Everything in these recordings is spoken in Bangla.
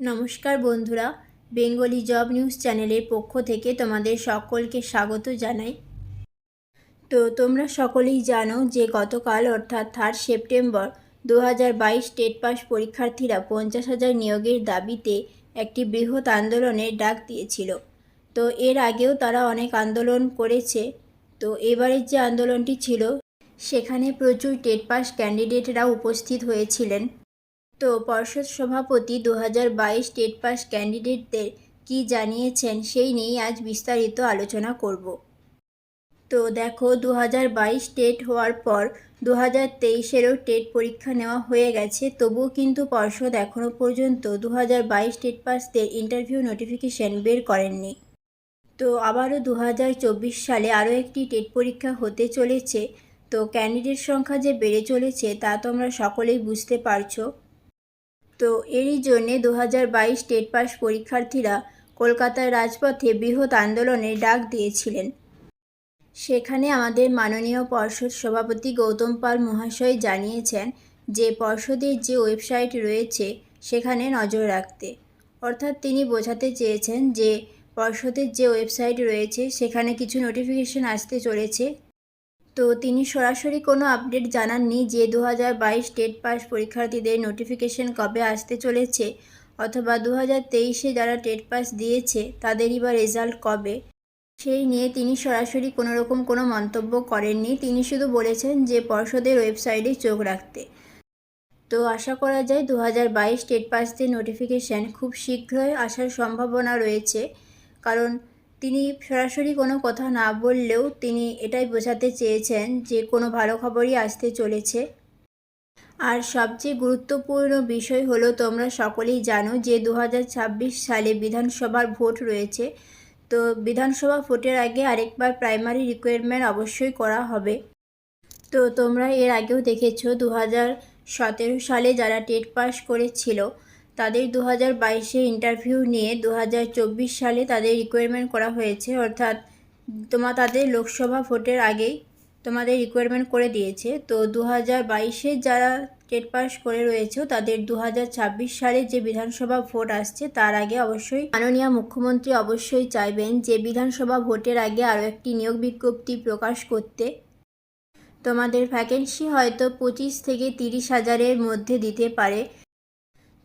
নমস্কার বন্ধুরা, বেঙ্গলি জব নিউজ চ্যানেলের পক্ষ থেকে তোমাদের সকলকে স্বাগত জানাই। তো তোমরা সকলেই জানো যে গতকাল, অর্থাৎ থার্ড সেপ্টেম্বর দু হাজার বাইশ টেট পাস পরীক্ষার্থীরা পঞ্চাশ হাজার নিয়োগের দাবিতে একটি বৃহৎ আন্দোলনের ডাক দিয়েছিল। তো এর আগেও তারা অনেক আন্দোলন করেছে। তো এবারের যে আন্দোলনটি ছিল, সেখানে প্রচুর টেট পাস ক্যান্ডিডেটরা উপস্থিত হয়েছিলেন। তো পর্ষদ সভাপতি দু হাজার বাইশ টেট পাস ক্যান্ডিডেটদের কী জানিয়েছেন সেই নিয়েই আজ বিস্তারিত আলোচনা করব। তো দেখো দু হাজার বাইশ টেট হওয়ার পর দু হাজার তেইশেরও টেট পরীক্ষা নেওয়া হয়ে গেছে। তবুও কিন্তু পর্ষদ এখনও পর্যন্ত দু হাজার বাইশ টেট পাসদের ইন্টারভিউ নোটিফিকেশন বের করেননি। তো আবারও দু হাজার চব্বিশ সালে আরও একটি টেট পরীক্ষা হতে চলেছে। তো ক্যান্ডিডেট সংখ্যা যে বেড়ে চলেছে তা তোমরা সকলেই বুঝতে পারছ। তো এরই জন্যে দু হাজার বাইশ টেট পাস পরীক্ষার্থীরা কলকাতার রাজপথে বৃহৎ আন্দোলনের ডাক দিয়েছিলেন। সেখানে আমাদের মাননীয় পর্ষদ সভাপতি গৌতম পাল মহাশয় জানিয়েছেন যে পর্ষদের যে ওয়েবসাইট রয়েছে সেখানে নজর রাখতে। অর্থাৎ তিনি বোঝাতে চেয়েছেন যে পর্ষদের যে ওয়েবসাইট রয়েছে সেখানে কিছু নোটিফিকেশন আসতে চলেছে তো তিনি সরাসরি কোনো আপডেট জানাননি যে দু হাজার বাইশ টেট পাস পরীক্ষার্থীদের নোটিফিকেশন কবে আসতে চলেছে অথবা দু হাজার তেইশে যারা টেট পাস দিয়েছে তাদেরই বা রেজাল্ট কবে? সেই নিয়ে তিনি সরাসরি কোনো রকম কোনো মন্তব্য করেননি। তিনি শুধু বলেছেন যে পর্ষদের ওয়েবসাইটে চোখ রাখতে। তো আশা করা যায় দু হাজার বাইশ টেট পাসদের নোটিফিকেশান খুব শীঘ্রই আসার সম্ভাবনা রয়েছে। কারণ তিনি সরাসরি কোনো কথা না বললেও তিনি এটাই বোঝাতে চেয়েছেন যে কোনো ভালো খবরই আসতে চলেছে। আর সবচেয়ে গুরুত্বপূর্ণ বিষয় হলো, তোমরা সকলেই জানো যে দু হাজার ছাব্বিশ সালে বিধানসভার ভোট রয়েছে। তো বিধানসভা ভোটের আগে আরেকবার প্রাইমারি রিকোয়ারমেন্ট অবশ্যই করা হবে। তো তোমরা এর আগেও দেখেছ দু সতেরো সালে যারা টেট পাস করেছিল তাদের দু হাজার বাইশে ইন্টারভিউ নিয়ে দু হাজার চব্বিশ সালে তাদের রিকোয়ারমেন্ট করা হয়েছে। অর্থাৎ তোমার তাদের লোকসভা ভোটের আগেই তোমাদের রিকোয়ারমেন্ট করে দিয়েছে। তো দু হাজার বাইশে যারা টেট পাস করে রয়েছে, তাদের দু হাজার ছাব্বিশ সালে যে বিধানসভা ভোট আসছে, তার আগে অবশ্যই মাননীয় মুখ্যমন্ত্রী অবশ্যই চাইবেন যে বিধানসভা ভোটের আগে আরও একটি নিয়োগ বিজ্ঞপ্তি প্রকাশ করতে। তোমাদের ভ্যাকেন্সি হয়তো পঁচিশ থেকে তিরিশ হাজারের মধ্যে দিতে পারে।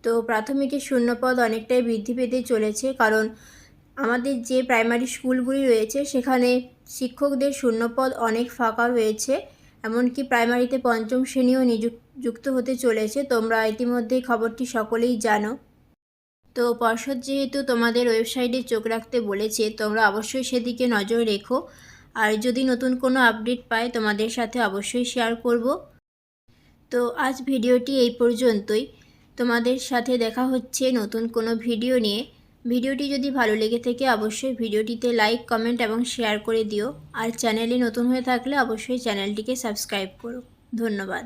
তো প্রাথমিকের শূন্যপদ অনেকটাই বৃদ্ধি পেতে চলেছে, কারণ আমাদের যে প্রাইমারি স্কুলগুলি রয়েছে, সেখানে শিক্ষকদের শূন্যপদ অনেক ফাঁকা রয়েছে, এমনকি প্রাইমারিতে পঞ্চম শ্রেণীও নিযুক্ত হতে চলেছে। তোমরা ইতিমধ্যেই খবরটি সকলেই জানো। তো পর্ষদ যেহেতু তোমাদের ওয়েবসাইটে চোখ রাখতে বলেছে, তোমরা অবশ্যই সেদিকে নজর রেখো। আর যদি নতুন কোনো আপডেট পাই তোমাদের সাথে অবশ্যই শেয়ার করব। তো আজ ভিডিওটি এই পর্যন্তই। তোমাদের সাথে দেখা হচ্ছে নতুন কোনো ভিডিও নিয়ে। ভিডিওটি যদি ভালো লেগে থাকে, অবশ্যই ভিডিওটিতে লাইক, কমেন্ট এবং শেয়ার করে দিও। আর চ্যানেলে নতুন হয়ে থাকলে অবশ্যই চ্যানেলটিকে সাবস্ক্রাইব করো। ধন্যবাদ।